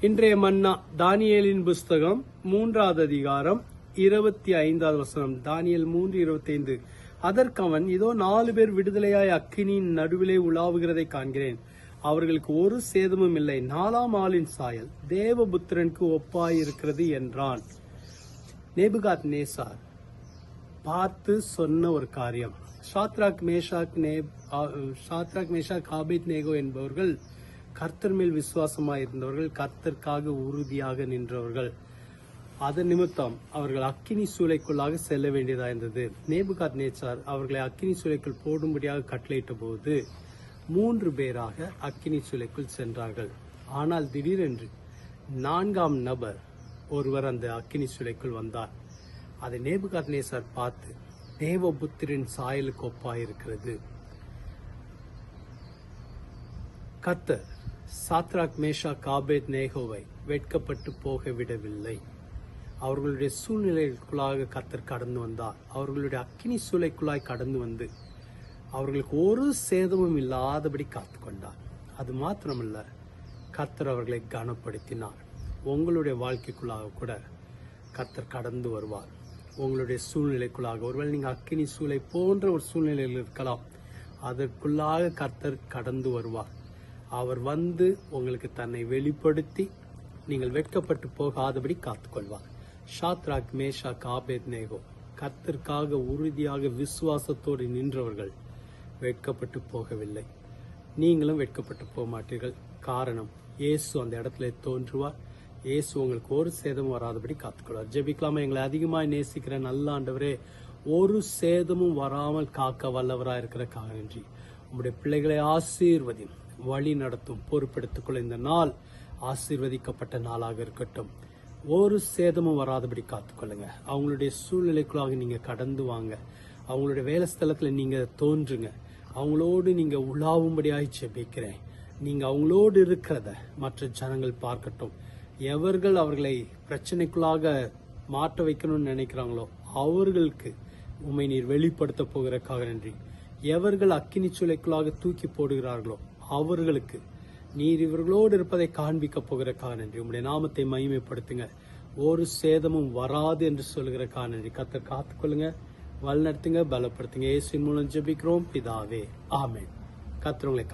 இன்றைய மன்னா தானியலின் புஸ்தகம் மூன்றாவது அதிகாரம் இருபத்தி ஐந்தாவது வசனம். தானியல் மூன்று இருபத்தி ஐந்து. அதற்கு அவன் இதோ நாலு பேர் விடுதலையாய் அக்கினியின் நடுவிலே உலாவுகிறதை காண்கிறேன். அவர்களுக்கு ஒரு சேதமும் இல்லை. நாலாம் ஆளின் சாயல் தேவபுத்திரனுக்கு ஒப்பாயிருக்கிறது என்றான். நேபுகாத் நேசார் பார்த்து சொன்ன ஒரு காரியம். ஷாத்ராக் மேஷாக் நே Shadrach Shadrach Meshach Abednego என்பவர்கள் கர்த்தர் மேல் விசுவாசமாக இருந்தவர்கள் கர்த்தருக்காக உறுதியாக நின்றவர்கள். அதன் நிமித்தம் அவர்கள் அக்கினி சூளைக்குள்ளாக செல்ல வேண்டியதாக இருந்தது. நேபுகாத் நேச்சார் அவர்களை அக்கினி சூளைக்குள் போடும்படியாக கட்டளையிட்ட போது மூன்று பேராக அக்கினி சூளைக்குள் சென்றார்கள். ஆனால் திடீரென்று நான்காம் நபர் ஒருவர் அந்த அக்கினி சூளைக்குள் வந்தார். அதை நேபுகாத் நேசார் பார்த்து தேவபுத்திரின் சாயலுக்கு ஒப்பாயிருக்கிறது. கர்த்தர் சாத்ராக் மேஷா காபேத் நேகோவை வெட்கப்பட்டு போக விடவில்லை அவர்களுடைய சூழ்நிலைக்குள்ளாக கர்த்தர் கடந்து வந்தார். அவர்களுடைய அக்கினி சூளைக்குள்ளாய் கடந்து வந்து அவர்களுக்கு ஒரு சேதமும் இல்லாதபடி காத்து கொண்டார். அது மாத்திரமல்ல கர்த்தர் அவர்களை கனப்படுத்தினார். உங்களுடைய வாழ்க்கைக்குள்ளாக கூட கத்தர் கடந்து வருவார். உங்களுடைய சூழ்நிலைக்குள்ளாக ஒருவேளை நீங்கள் அக்கினி சூளை போன்ற ஒரு சூழ்நிலையில் இருக்கலாம் அதற்குள்ளாக கர்த்தர் கடந்து வருவார். அவர் வந்து உங்களுக்கு தன்னை வெளிப்படுத்தி நீங்கள் வெட்கப்பட்டு போகாதபடி காத்துக்கொள்வார். ஷாத்ராக் மேஷா காபேத் நேகோ. கத்திற்காக உறுதியாக விசுவாசத்தோடு நின்றவர்கள் வெட்கப்பட்டு போகவில்லை. நீங்களும் வெட்கப்பட்டு போக மாட்டீர்கள் காரணம் இயேசு அந்த இடத்துல தோன்றுவார். இயேசு உங்களுக்கு ஒரு சேதமும் வராதபடி காத்துக்கொள்வார். ஜெபிக்கலாமா? எங்களை அதிகமாக நேசிக்கிற நல்ல ஆண்டவரே ஒரு சேதமும் வராமல் காக்க வல்லவராக இருக்கிற காரணி உங்களுடைய பிள்ளைகளை ஆசீர்வதியும். வழி நடத்தும் பொறுப்பெடுத்துக்கொள்ள இந்த நாள் ஆசீர்வதிக்கப்பட்ட நாளாக இருக்கட்டும். ஒரு சேதமும் வராதபடி காத்துக்கொள்ளுங்க அவங்களுடைய சூழ்நிலைக்குள்ளாக நீங்க கடந்து வாங்க. அவங்களுடைய வேலை ஸ்தலத்தில் நீங்க தோன்றுங்க. அவங்களோடு நீங்க உலாவும்படியாய் செபிக்கிறேன் நீங்க அவங்களோடு இருக்கிறத மற்ற ஜனங்கள் பார்க்கட்டும். எவர்கள் அவர்களை பிரச்சனைக்குள்ளாக மாற்ற வைக்கணும்னு நினைக்கிறாங்களோ அவர்களுக்கு உண்மை நீர் வெளிப்படுத்த போகிறக்காக நன்றி. எவர்கள் அக்கினி சூளைக்குள்ளாக தூக்கி போடுகிறார்களோ அவர்களுக்கு. நீர் இவர்களோடு இருப்பதை காண்பிக்கப் போகிற காரணி உம்முடைய நாமத்தை மகிமைப்படுத்துங்க ஒரு சேதமும் வராது என்று சொல்கிற காரணி கத்தர் காத்துக்கொள்ளுங்க வழிநடத்துங்க பலப்படுத்துங்க ஏசி மூலம் ஜபிக்கிறோம். பிதாவே ஆமேன். கத்தர் உங்களை